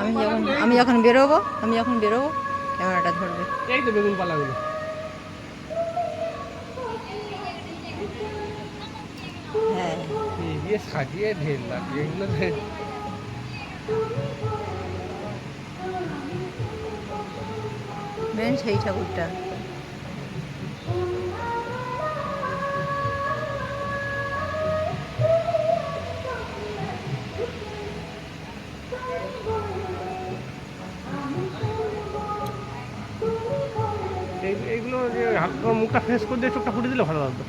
আমি যখন আমি যখন বেরোবো আমি যখন বেরোবো ক্যামেরাটা ধরবে। এই তো বেগুন পালাগুলো। হ্যাঁ। দিয়ে সাজিয়ে ঢেল লাগবে এগুলো মেন সেই ঠাকুরটা। এইগুলো যে মুখটা ফ্রেশ করে দিয়ে চোখটা ফুটে দিলে ভালো লাগতো।